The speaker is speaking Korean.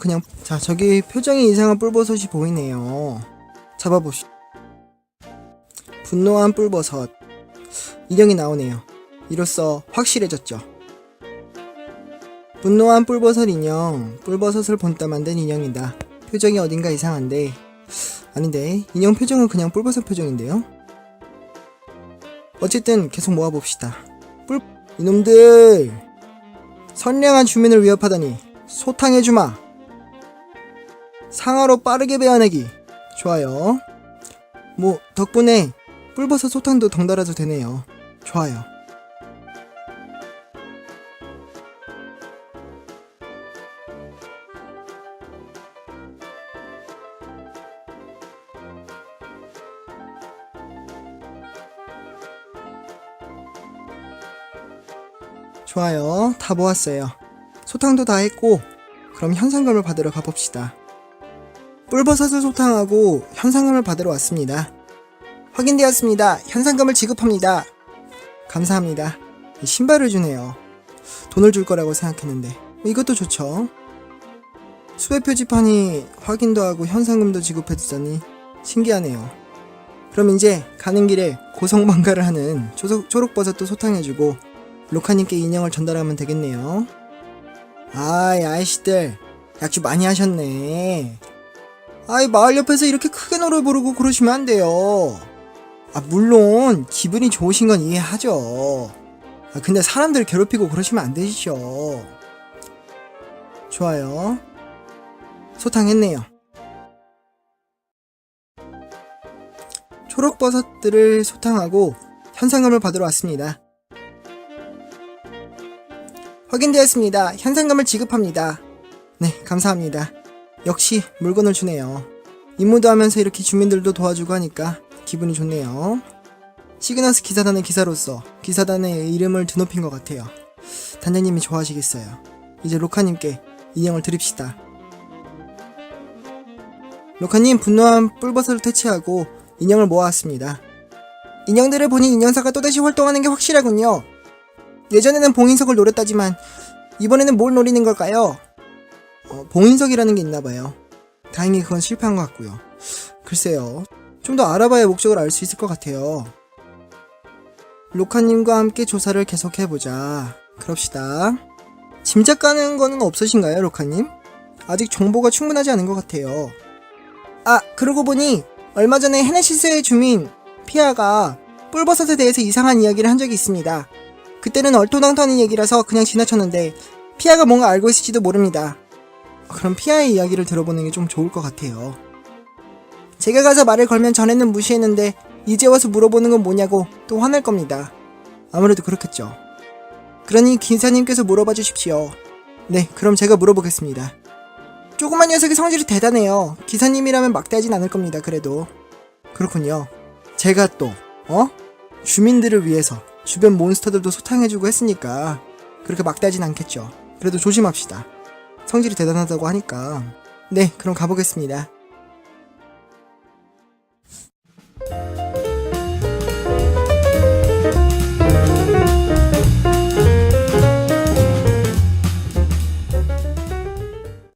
그냥 자 저기 표정이 이상한 뿔버섯이 보이네요. 잡아보시. 분노한 뿔버섯. 인형이 나오네요. 이로써 확실해졌죠. 분노한 뿔버섯 인형. 뿔버섯을 본따 만든 인형이다. 표정이 어딘가 이상한데. 아닌데 인형 표정은 그냥 뿔버섯 표정인데요? 어쨌든 계속 모아봅시다. 뿔 이놈들! 선량한 주민을 위협하다니 소탕해주마 상하로 빠르게 베어내기. 좋아요. 뭐 덕분에 뿔버섯 소탕도 덩달아도 되네요. 좋아요. 좋아요. 다 모았어요. 소탕도 다 했고 그럼 현상금을 받으러 가봅시다 뿔버섯을 소탕하고 현상금을 받으러 왔습니다. 확인되었습니다. 현상금을 지급합니다. 감사합니다. 신발을 주네요. 돈을 줄 거라고 생각했는데 이것도 좋죠. 수배 표지판이 확인도 하고 현상금도 지급해주다니 신기하네요. 그럼 이제 가는 길에 고성방가를 하는 초록, 초록버섯도 소탕해주고 로카님께 인형을 전달하면 되겠네요. 아이 아이씨들 약주 많이 하셨네. 아이 마을 옆에서 이렇게 크게 노래 부르고 그러시면 안 돼요. 아 물론 기분이 좋으신 건 이해하죠. 아 근데 사람들 괴롭히고 그러시면 안 되시죠. 좋아요. 소탕했네요. 초록버섯들을 소탕하고 현상금을 받으러 왔습니다. 확인되었습니다. 현상금을 지급합니다. 네, 감사합니다. 역시 물건을 주네요. 임무도 하면서 이렇게 주민들도 도와주고 하니까 기분이 좋네요. 시그너스 기사단의 기사로서 기사단의 이름을 드높인 것 같아요. 단장님이 좋아하시겠어요. 이제 로카님께 인형을 드립시다. 로카님 분노한 뿔버섯을 퇴치하고 인형을 모아왔습니다. 인형들을 보니 인형사가 또다시 활동하는 게 확실하군요. 예전에는 봉인석을 노렸다지만 이번에는 뭘 노리는 걸까요? 어, 봉인석이라는 게 있나 봐요. 다행히 그건 실패한 것 같고요. 글쎄요. 좀 더 알아봐야 목적을 알 수 있을 것 같아요. 로카님과 함께 조사를 계속해보자. 그럽시다. 짐작 가는 거는 없으신가요, 로카님? 아직 정보가 충분하지 않은 것 같아요. 아, 그러고 보니 얼마 전에 헤네시스의 주민 피아가 뿔버섯에 대해서 이상한 이야기를 한 적이 있습니다. 그때는 얼토당토하는 얘기라서 그냥 지나쳤는데 피아가 뭔가 알고 있을지도 모릅니다. 그럼 피아의 이야기를 들어보는 게 좀 좋을 것 같아요. 제가 가서 말을 걸면 전에는 무시했는데 이제 와서 물어보는 건 뭐냐고 또 화낼 겁니다. 아무래도 그렇겠죠. 그러니 기사님께서 물어봐 주십시오. 네, 그럼 제가 물어보겠습니다. 조그만 녀석의 성질이 대단해요. 기사님이라면 막대하진 않을 겁니다. 그래도 그렇군요. 제가 또 어? 주민들을 위해서 주변 몬스터들도 소탕해주고 했으니까 그렇게 막대하진 않겠죠. 그래도 조심합시다. 성질이 대단하다고 하니까. 네, 그럼 가보겠습니다.